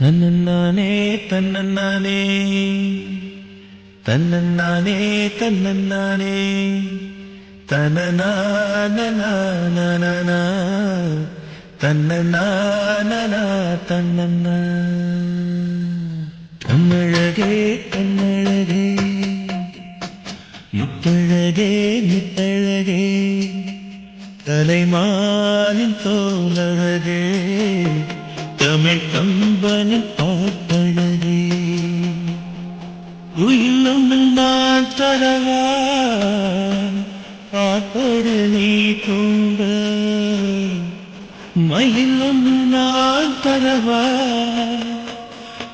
தன்னே தன்னே தன்னே தன்னே தனநானநானனா தன்னநானனா தன்னன்னா. தமிழகே கண்ணழகே முத்தழகே நித்தழகே தலைமாலின் தோலழகே தமிழ் கம்பனி பாட்டழகே உயிலும் நான் தரவா பாட்டோடு நீ தூங்க. மயிலும் நான் தரவா.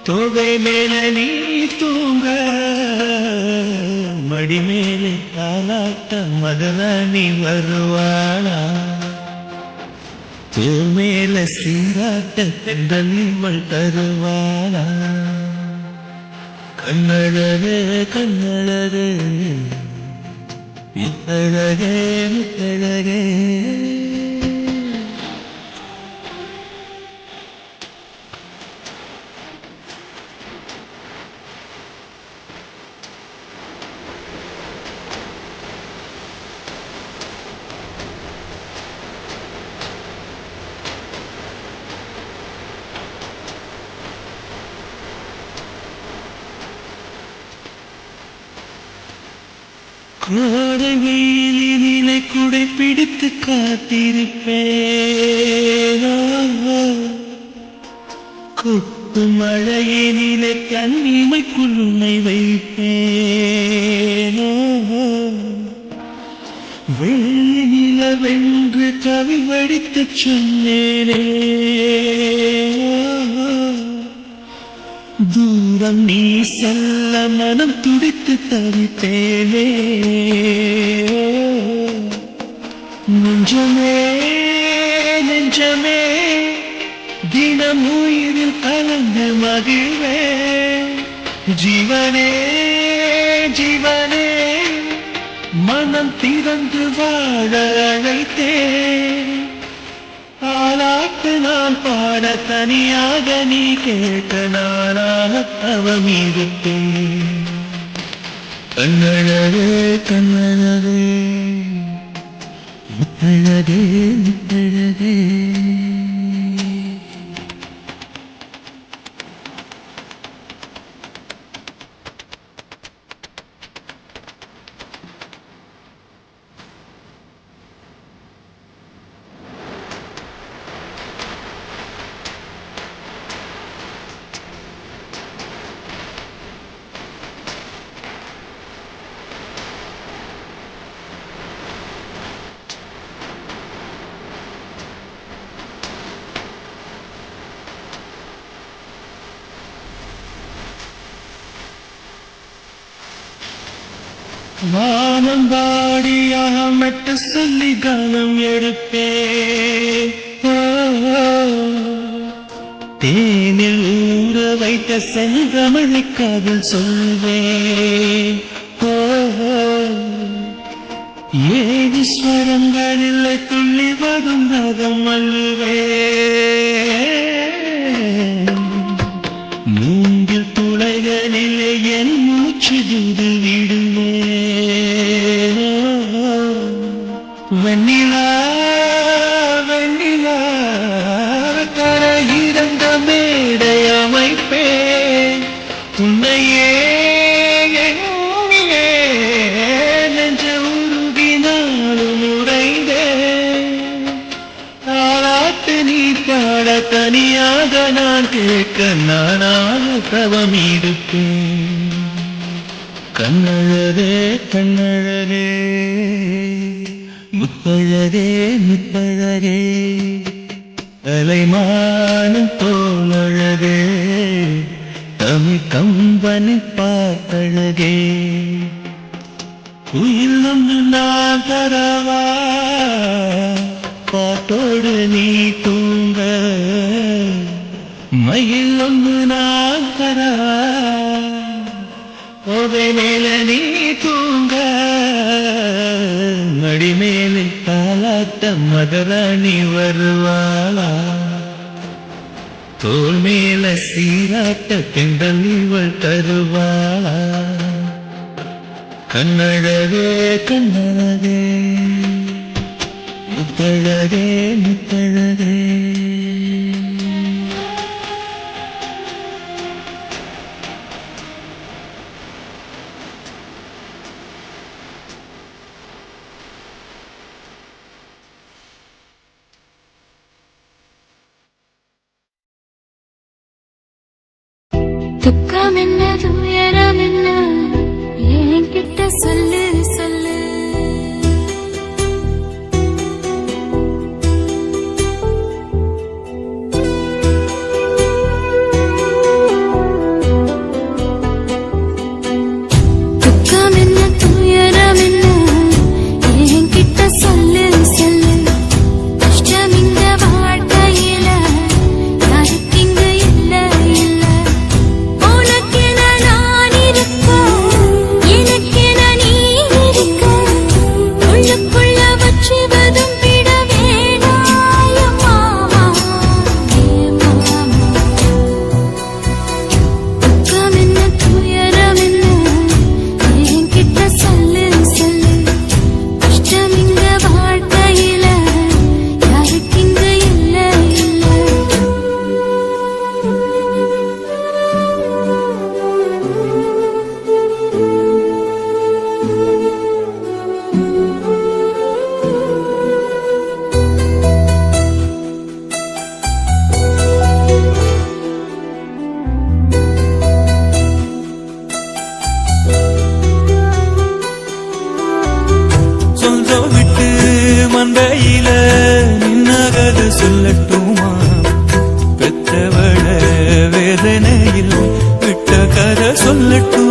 தொகை மேல நீ தூங்க. மடி மேலே காலாட்ட மதுராணி வருவாளா? திருமேல சீராட்ட தருவாளா? கண்ணழகே கண்ணழகே இத்தழகே இத்தழகே காத்திருப்பேனோ? கொத்து மழையினிலே கண்ணிமை குழுமை வைப்பேனோ? வெள்ளில வென்று கவி வடித்து சொன்னேனே. தூரம் நீ செல்ல மனம் துடித்து தவித்தேனே நெஞ்சமே நெஞ்சமே தினம் உயிரில் கலந்த மகிழ்வே. ஜீவனே ஜீவனே மனம் திறந்து வாழ அழைத்தே ஆளாட்டு நான் பாட தனியாக நீ கேட்க நானாக தவம் இருப்பேன். கண்ணழகே கண்ணழகே வானம் பாடி மெட்டு சொல்லி கானம் எடுப்பே. தேனில் ஊற வைத்த செங்கமழை காதல் சொல்வே. ஓ, ஏழு ஸ்வரங்களில் துள்ளி வரும் ரகம் அல்ல. முத்தழகே முத்தழகே. அலைமான தோழழகே. தமிழ் கம்பனி பார்த்தழகே உயிர் ஒன்று நான் தரவா பார்த்த மதுராணி வருவாளா? தோல் மேல சீராட்ட கிண்டல் இவள் தருவாளா? கண்ணழகே கண்ணழகே முத்தழகே முத்தழகே. ver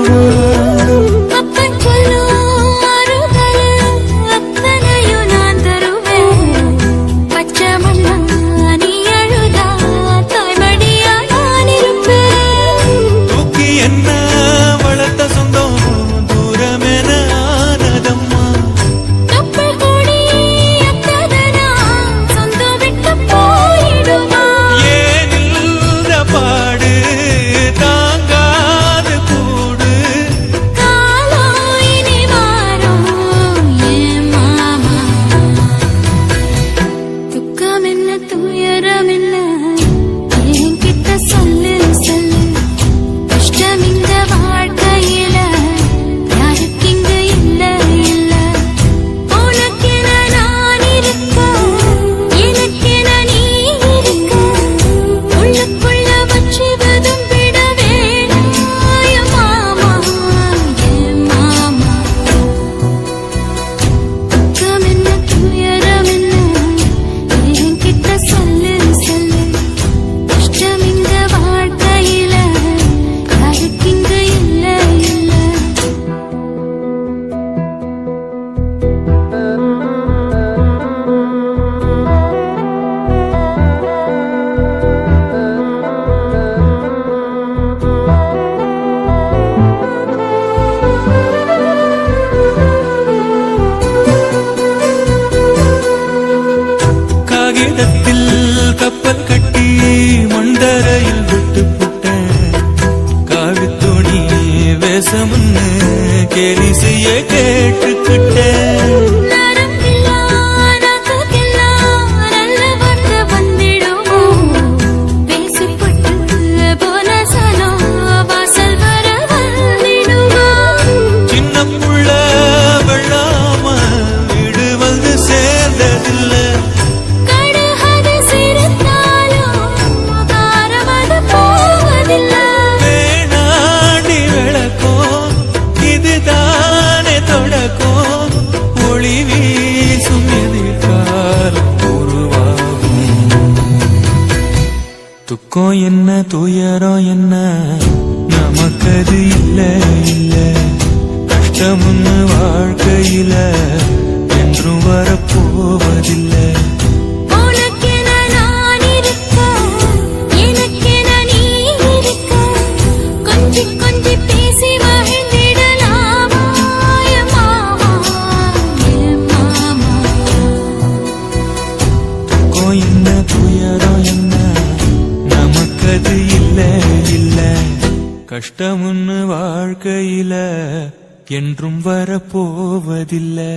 கஷ்டமுன்னு வாழ்க்கையில என்றும் வரப்போவதில்லை.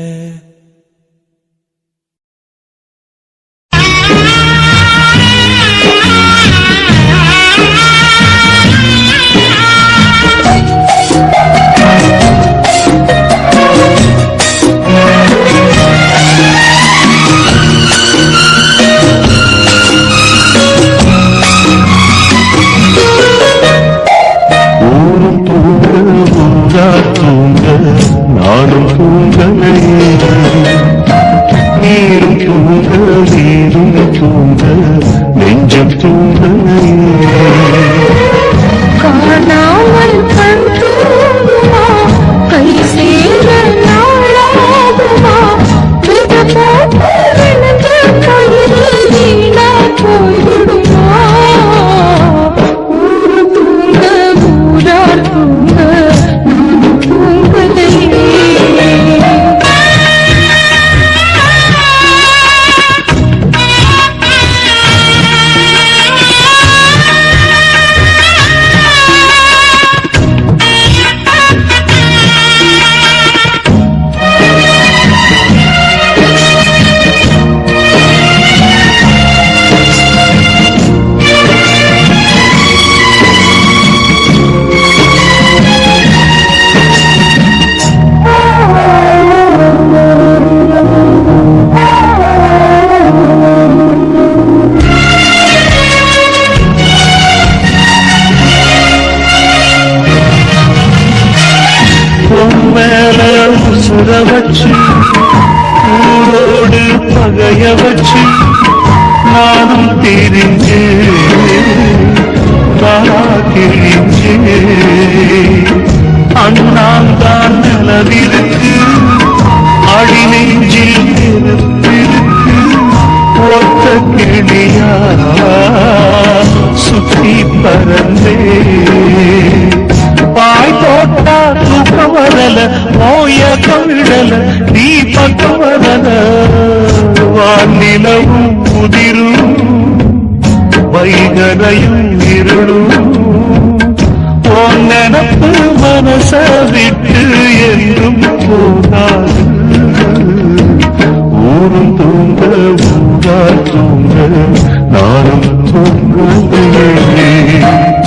பிறந்தே பாய் போட்டா தூக்கம் வரல நோய கவிழல தீபக்கம் வரல. வானிலவும் புதிரும் வைகரையும் இருளும். நினப்பு மனச நானும் तो बंद है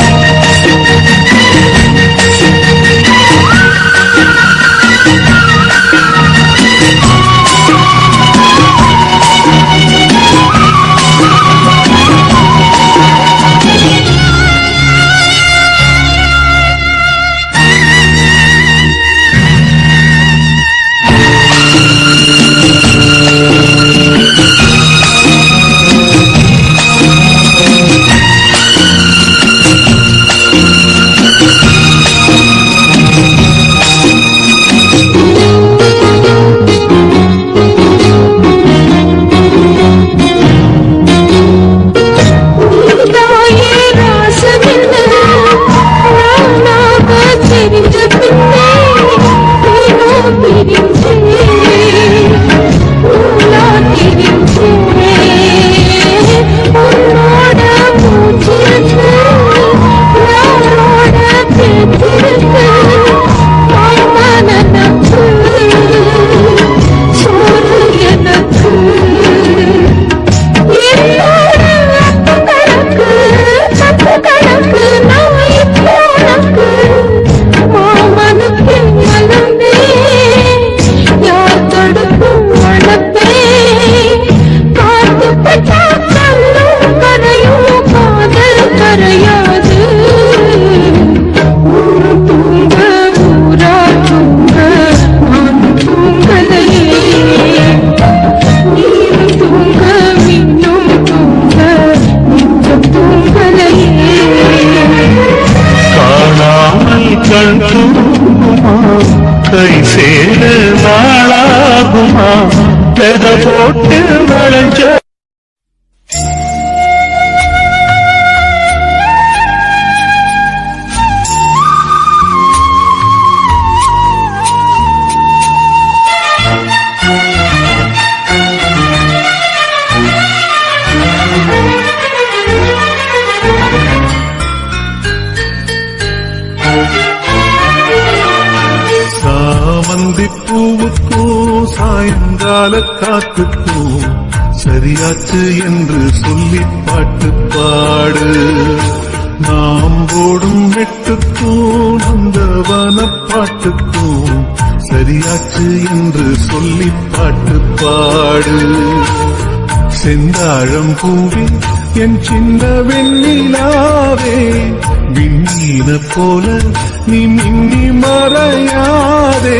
காத்துக்கும் சரியாச்சு என்று சொல்லி பாட்டு பாடு. நாம் ஓடும் வெட்டுக்கும் அந்த வனப்பாட்டுக்கும் சரியாச்சு என்று சொல்லி பாட்டு பாடு. செந்தாழம் பூவி என் சின்ன வெண்ணிலாவே விண்ணீன போல நீ மின்னி மறையாதே.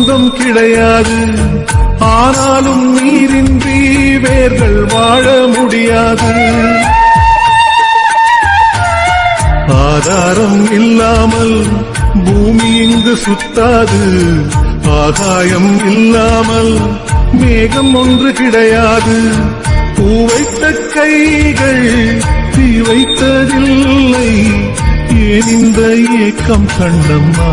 சொந்தம் கிடையாது. ஆனாலும் நீரின்றி வேர்கள் வாழ முடியாது. ஆதாரம் இல்லாமல் பூமி இங்கு சுத்தாது. ஆகாயம் இல்லாமல் மேகம் ஒன்று கிடையாது. பூ வைத்த கைகள் தீ வைத்ததில்லை ஏன் இந்த ஏக்கம் கண்ணம்மா?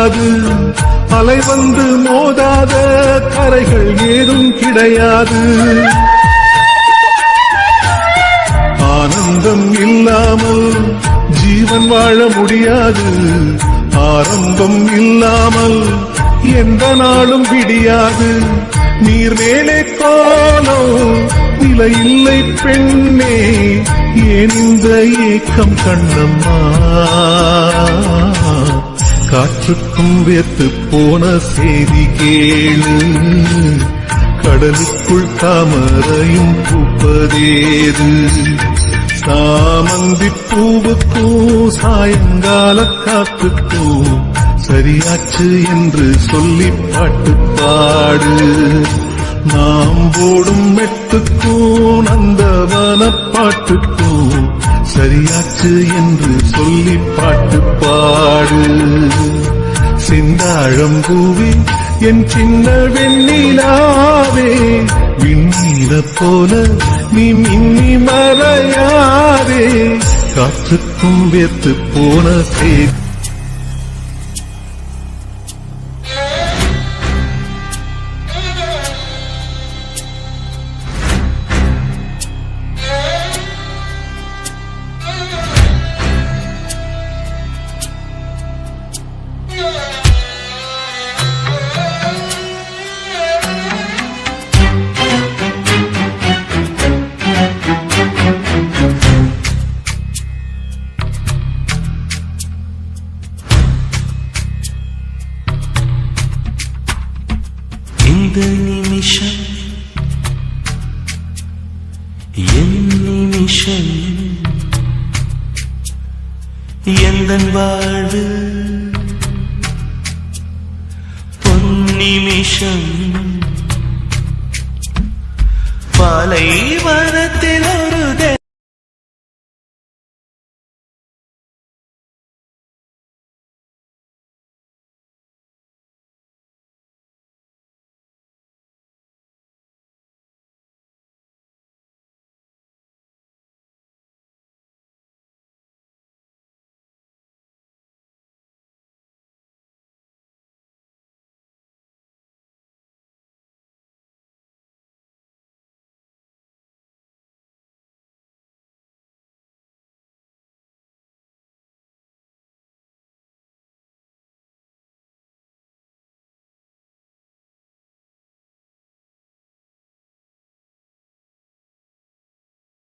கிடையாது. அலை வந்து மோதாத கரைகள் ஏதும் கிடையாது. ஆனந்தம் இல்லாமல் ஜீவன் வாழ முடியாது. ஆரம்பம் இல்லாமல் எந்த நாளும் விடியாது. நீர் மேலே கோலம் நிலை இல்லை பெண்ணே ஏன் இந்த ஏக்கம் கண்ணம்மா? காற்றுக்கும் வேத்து போன செய்தி கேளு. கடலுக்குள் தாமரையும் பூப்பதேது. சாமந்தி பூவுக்கும் சாயங்கால காத்துக்கும் சரியாச்சு என்று சொல்லி பாட்டு பாடு. நாம் போடும் மெட்டுக்கும் நந்தவன பாட்டுக்கும் சரியாச்சு என்று சொல்லி பாட்டு பாடு. சிந்தாழம் பூவே என் சின்ன வெண்ணிலாவே விண்ணீர போல நீ மின்னி மறையாதே காற்றுக்கும் வேத்து போன செய்தி